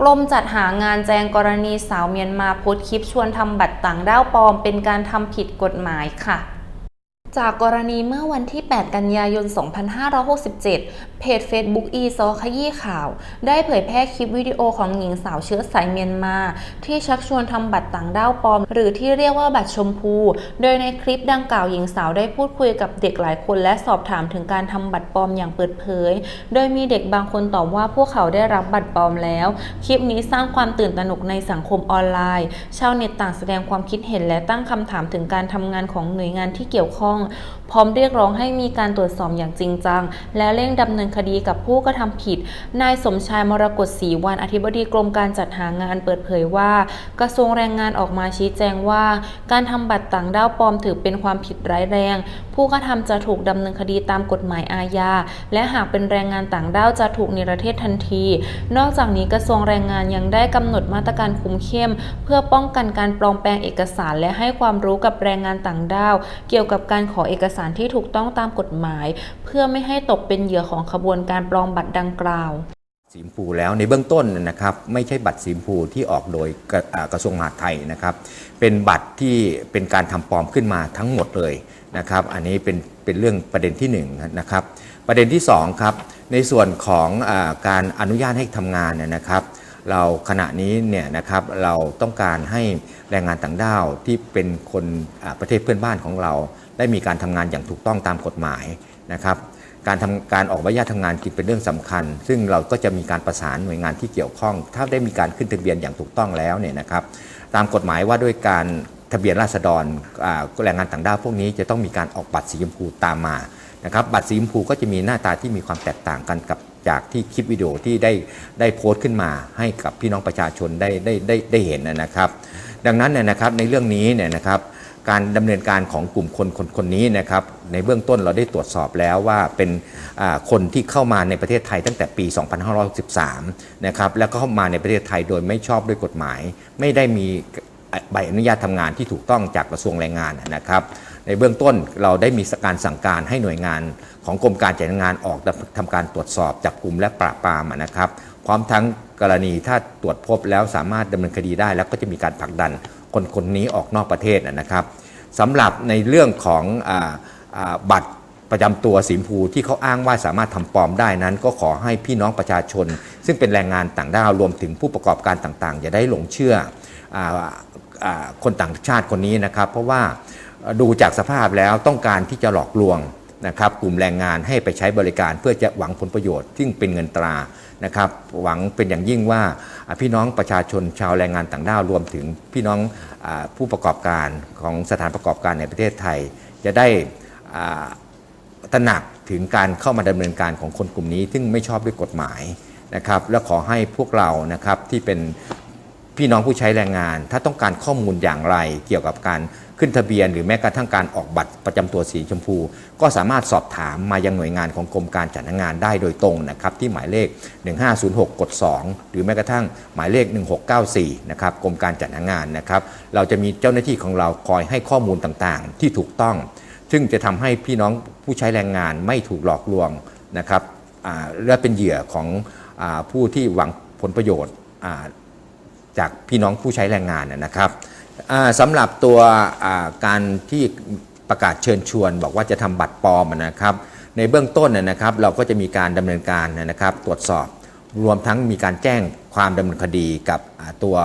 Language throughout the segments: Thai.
กรมจัดหางานแจงกรณีสาวเมียนมาโพสต์คลิปชวนทำบัตรต่างด้าวปลอม เป็นการทำผิดกฎหมายค่ะ จากกรณีเมื่อวันที่ 8 กันยายน 2567 เพจ Facebook อีซอขยี้ข่าว ได้เผยแพร่คลิปวิดีโอของหญิงสาวเชื้อสายเมียนมา ที่ชักชวนทำบัตรต่างด้าวปลอม หรือที่เรียกว่าบัตรชมพู โดยในคลิปดังกล่าวหญิงสาวได้พูดคุยกับเด็กหลายคน และสอบถามถึงการทำบัตรปลอมอย่างเปิดเผย โดยมีเด็กบางคนตอบว่าพวกเขาได้รับบัตรปลอมแล้ว คลิปนี้สร้างความตื่นตระหนกในสังคมออนไลน์ ชาวเน็ตต่างแสดงความคิดเห็นและตั้งคำถามถึงการทำงานของหน่วยงานที่เกี่ยวข้องพร้อมเรียกร้องให้มีการตรวจสอบอย่างจริงจัง และเร่งดำเนินคดีกับผู้กระทำผิด นายสมชายมรกตศรีวันอธิบดีกรมการจัดหางานเปิดเผยว่า กระทรวงแรงงานออกมาชี้แจงว่า การทำบัตรต่างด้าวปลอมถือเป็นความผิดร้ายแรง ผู้กระทำจะถูกดำเนินคดีตามกฎหมายอาญาและหากเป็นแรงงานต่างด้าวจะถูกนิรเทศทันที นอกจากนี้กระทรวงแรงงานยังได้กำหนดมาตรการคุมเข้ม เพื่อป้องกันการปลอมแปลงเอกสาร และให้ความรู้กับแรงงานต่างด้าว เกี่ยวกับการขอเอกสารที่ถูกต้องตามกฎหมาย เพื่อไม่ให้ตกเป็นเหยื่อของขบวนการปลอมบัตรดังกล่าวสีมพูแล้วในเบื้องต้นนะครับไม่ใช่บัตรสีมพูที่ออกโดยกระกระทรวงมหาดไทยนะครับ เป็นบัตรที่เป็นการทำปลอมขึ้นมาทั้งหมดเลยนะครับ อันนี้เป็นเป็นเรื่องประเด็นที่1นงนะครับ ประเด็นที่2ครับในส่วนของอการอนุญาตให้ทำงานเนี่ยนะครับ เราขณะนี้เนี่ยนะครับเราต้องการให้แรงงานต่างด้าวที่เป็นคนประเทศเพื่อนบ้านของเรา ได้มีการทำงานอย่างถูกต้องตามกฎหมายนะครับการทำการออกใบอนุญาตทำงานจึงเป็นเรื่องสำคัญ ซึ่งเราก็จะมีการประสานหน่วยงานที่เกี่ยวข้อง ถ้าได้มีการขึ้นทะเบียนอย่างถูกต้องแล้วเนี่ยนะครับตามกฎหมายว่าด้วยการทะเบียนราษฎรแรงงานต่างด้าวพวกนี้จะต้องมีการออกบัตรสีชมพูตามมานะครับบัตรสีชมพูก็จะมีหน้าตาที่มีความแตกต่างกันกับ จากที่คลิปวิดีโอที่ได้ได้โพสต์ขึ้นมาให้กับพี่น้องประชาชนได้ได้ได้ได้เห็นนะครับ ดังนั้นนนะครับในเรื่องนี้เนี่ยนะครับการดำเนินการของกลุ่มคนคนคนนี้นะครับในเบื้องต้นเราได้ตรวจสอบแล้วว่าเป็นคนที่เข้ามาในประเทศไทยตั้งแต่ปี 2563 นะครับแล้วก็เข้ามาในประเทศไทยโดยไม่ชอบด้วยกฎหมาย ไม่ได้มีใบอนุญาตทำงานที่ถูกต้องจากกระทรวงแรงงานนะครับ ในเบื้องต้นเราได้มีการสั่งการให้หน่วยงานของกรมการจัดงานออกทำการตรวจสอบจับกลุ่มและปราบปรามนะครับ พร้อมทั้งกรณีถ้าตรวจพบแล้วสามารถดำเนินคดีได้ แล้วก็จะมีการผลักดันคนคนนี้ออกนอกประเทศนะครับสำหรับในเรื่องของออบัตรประจำตัวสีมพูที่เขาอ้างว่าสามารถทำปลอมได้นั้น ก็ขอให้พี่น้องประชาชน ซึ่งเป็นแรงงานต่างด้าวรวมถึงผู้ประกอบการต่างๆ อย่าได้หลงเชื่อออคนต่างชาติคนนี้นะครับ เพราะว่า ดูจากสภาพแล้วต้องการที่จะหลอกลวงนะครับกลุ่มแรงงานให้ไปใช้บริการเพื่อจะหวังผลประโยชน์ ซึ่งเป็นเงินตรานะครับหวังเป็นอย่างยิ่งว่าพี่น้องประชาชนชาวแรงงานต่างด้าวรวมถึงพี่น้องผู้ประกอบการของสถานประกอบการในประเทศไทย จะได้ตระหนักถึงการเข้ามาดำเนินการของคนกลุ่มนี้ ซึ่งไม่ชอบด้วยกฎหมายนะครับและขอให้พวกเรานะครับที่เป็น พี่น้องผู้ใช้แรงงาน ถ้าต้องการข้อมูลอย่างไร เกี่ยวกับการขึ้นทะเบียน หรือแม้กระทั่งการออกบัตรประจำตัวสีชมพู ก็สามารถสอบถามมายังหน่วยงานของกรมการจัดหางานได้โดยตรงนะครับที่หมายเลข 1506กด2หรือแม้กระทั่งหมายเลข 1694นะครับกรมการจัดหางานนะครับ เราจะมีเจ้าหน้าที่ของเราคอยให้ข้อมูลต่างๆ ที่ถูกต้อง ซึ่งจะทำให้พี่น้องผู้ใช้แรงงานไม่ถูกหลอกลวงนะครับและเป็นเหยื่อของอผู้ที่หวังผลประโยชน์ จากพี่น้องผู้ใช้แรงงานนะครับสำหรับตัวการที่ประกาศเชิญชวนบอกว่าจะทำบัตรปลอมนะครับ ในเบื้องต้นนะครับ เราก็จะมีการดำเนินการนะครับ ตรวจสอบรวมทั้งมีการแจ้งความดำเนินคดีกับตัว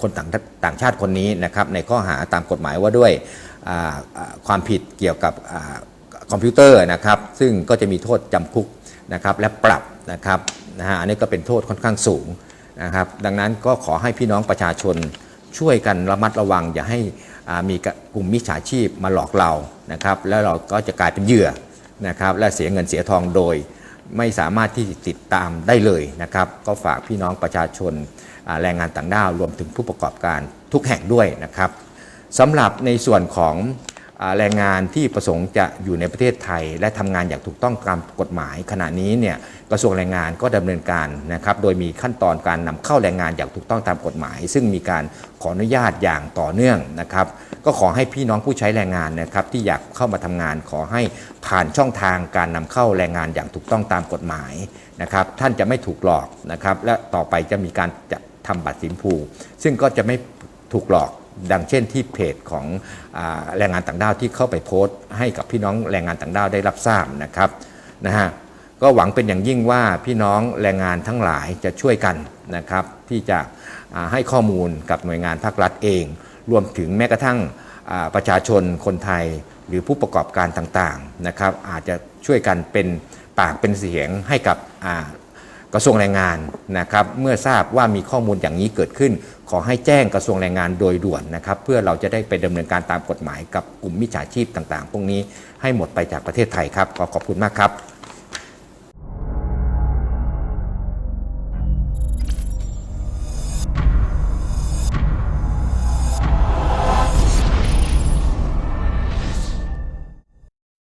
คนต่างต่างชาติคนนี้นะครับ ในข้อหาตามกฎหมายว่าด้วยความผิดเกี่ยวกับอคอมพิวเตอร์นะครับ ซึ่งก็จะมีโทษจำคุกนะครับและปรับนะครับนะฮะอันนี้ก็เป็นโทษค่อนข้างสูง นะครับ ดังนั้นก็ขอให้พี่น้องประชาชนช่วยกันระมัดระวัง อย่าให้มีกลุ่มมิจฉาชีพมาหลอกเรานะครับ แล้วเราก็จะกลายเป็นเหยื่อนะครับ และเสียเงินเสียทองโดย ไม่สามารถที่ติดตามได้เลยนะครับ ก็ฝากพี่น้องประชาชนแรงงานต่างด้าวรวมถึงผู้ประกอบการทุกแห่งด้วยนะครับสำหรับในส่วนของ แรงงานที่ประสงค์จะอยู่ในประเทศไทย และทำงานอย่างถูกต้องตามกฎหมาย ขณะนี้เนี่ยกระทรวงแรงงานก็ดำเนินการนะครับโดยมีขั้นตอนการนำเข้าแรงงานอย่างถูกต้องตามกฎหมาย ซึ่งมีการขออนุญาตอย่างต่อเนื่องนะครับ ก็ขอให้พี่น้องผู้ใช้แรงงานนะครับที่อยากเข้ามาทำงานขอให้ผ่านช่องทางการนำเข้าแรงงานอย่างถูกต้องตามกฎหมายนะครับ ท่านจะไม่ถูกหลอกนะครับ และต่อไปจะมีการจะทำบัตรสีชมพูซึ่งก็จะไม่ถูกหลอก ดังเช่นที่เพจของอแรงงานต่างด้าวที่เข้าไปโพสต์ ให้กับพี่น้องแรงงานต่างด้าวได้รับทราบนะครับนะฮะก็หวังเป็นอย่างยิ่งว่าพี่น้องแรงงานทั้งหลายจะช่วยกันนะครับ ที่จะให้ข้อมูลกับหน่วยงานภาครัฐเอง รวมถึงแม้กระทั่งประชาชนคนไทยหรือผู้ประกอบการต่างๆนะครับ อาจจะช่วยกันเป็นปากเป็นเสียงให้กับ กระทรวงแรงงานนะครับ เมื่อทราบว่ามีข้อมูลอย่างนี้เกิดขึ้น ขอให้แจ้งกระทรวงแรงงานโดยด่วนนะครับ เพื่อเราจะได้ไปดำเนินการตามกฎหมายกับกลุ่มมิจฉาชีพต่างๆ พวกนี้ให้หมดไปจากประเทศไทยครับขอขอบคุณมากครับ